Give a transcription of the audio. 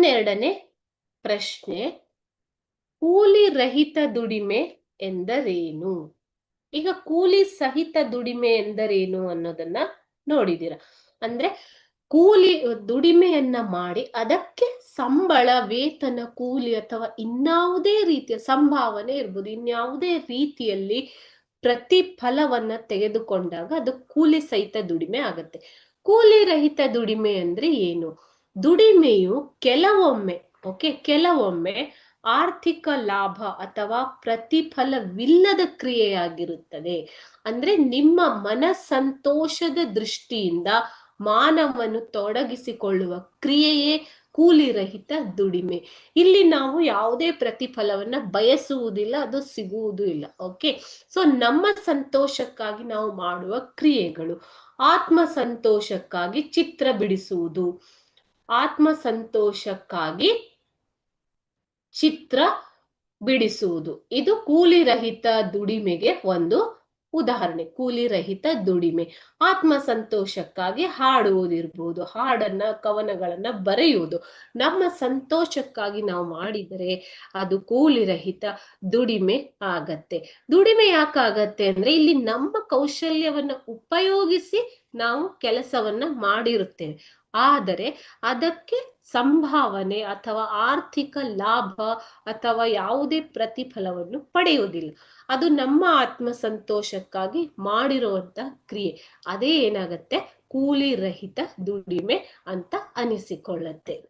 ಹನ್ನೆರಡನೇ ಪ್ರಶ್ನೆ, ಕೂಲಿ ರಹಿತ ದುಡಿಮೆ ಎಂದರೇನು? ಈಗ ಕೂಲಿ ಸಹಿತ ದುಡಿಮೆ ಎಂದರೇನು ಅನ್ನೋದನ್ನ ನೋಡಿದೀರ. ಅಂದ್ರೆ ಕೂಲಿ ದುಡಿಮೆಯನ್ನ ಮಾಡಿ ಅದಕ್ಕೆ ಸಂಬಳ, ವೇತನ, ಕೂಲಿ ಅಥವಾ ಇನ್ಯಾವುದೇ ರೀತಿಯ ಸಂಭಾವನೆ ಇರ್ಬೋದು, ಇನ್ಯಾವುದೇ ರೀತಿಯಲ್ಲಿ ಪ್ರತಿಫಲವನ್ನ ತೆಗೆದುಕೊಂಡಾಗ ಅದು ಕೂಲಿ ಸಹಿತ ದುಡಿಮೆ ಆಗತ್ತೆ. ಕೂಲಿ ರಹಿತ ದುಡಿಮೆ ಅಂದ್ರೆ ಏನು? ದುಡಿಮೆಯು ಕೆಲವೊಮ್ಮೆ ಓಕೆ ಕೆಲವೊಮ್ಮೆ ಆರ್ಥಿಕ ಲಾಭ ಅಥವಾ ಪ್ರತಿಫಲವಿಲ್ಲದ ಕ್ರಿಯೆಯಾಗಿರುತ್ತದೆ. ಅಂದ್ರೆ ನಿಮ್ಮ ಮನಸಂತೋಷದ ದೃಷ್ಟಿಯಿಂದ ಮಾನವನು ತೊಡಗಿಸಿಕೊಳ್ಳುವ ಕ್ರಿಯೆಯೇ ಕೂಲಿರಹಿತ ದುಡಿಮೆ. ಇಲ್ಲಿ ನಾವು ಯಾವುದೇ ಪ್ರತಿಫಲವನ್ನ ಬಯಸುವುದಿಲ್ಲ, ಅದು ಸಿಗುವುದೂ ಇಲ್ಲ ಓಕೆ ಸೊ ನಮ್ಮ ಸಂತೋಷಕ್ಕಾಗಿ ನಾವು ಮಾಡುವ ಕ್ರಿಯೆಗಳು ಆತ್ಮ ಸಂತೋಷಕ್ಕಾಗಿ ಚಿತ್ರ ಬಿಡಿಸುವುದು ಆತ್ಮ ಸಂತೋಷಕ್ಕಾಗಿ ಚಿತ್ರ ಬಿಡಿಸುವುದು. ಇದು ಕೂಲಿ ರಹಿತ ದುಡಿಮೆಗೆ ಒಂದು ಉದಾಹರಣೆ. ಕೂಲಿ ರಹಿತ ದುಡಿಮೆ. ಆತ್ಮ ಸಂತೋಷಕ್ಕಾಗಿ ಹಾಡುವುದಿರ್ಬೋದು, ಹಾಡನ್ನ, ಕವನಗಳನ್ನ ಬರೆಯುವುದು. ನಮ್ಮ ಸಂತೋಷಕ್ಕಾಗಿ ನಾವು ಮಾಡಿದರೆ ಅದು ಕೂಲಿ ರಹಿತ ದುಡಿಮೆ ಆಗತ್ತೆ. ದುಡಿಮೆ ಯಾಕಾಗತ್ತೆ ಅಂದ್ರೆ ಇಲ್ಲಿ ನಮ್ಮ ಕೌಶಲ್ಯವನ್ನ ಉಪಯೋಗಿಸಿ ನಾವು ಕೆಲಸವನ್ನ ಮಾಡಿರುತ್ತೇವೆ. ಆದರೆ ಅದಕ್ಕೆ ಸಂಭಾವನೆ ಅಥವಾ ಆರ್ಥಿಕ ಲಾಭ ಅಥವಾ ಯಾವುದೇ ಪ್ರತಿಫಲವನ್ನು ಪಡೆಯುವುದಿಲ್ಲ. ಅದು ನಮ್ಮ ಆತ್ಮ ಸಂತೋಷಕ್ಕಾಗಿ ಮಾಡಿರುವಂತ ಕ್ರಿಯೆ. ಅದೇ ಏನಾಗತ್ತೆ? ಕೂಲಿ ರಹಿತ ದುಡಿಮೆ ಅಂತ ಅನಿಸಿಕೊಳ್ಳತ್ತೆ.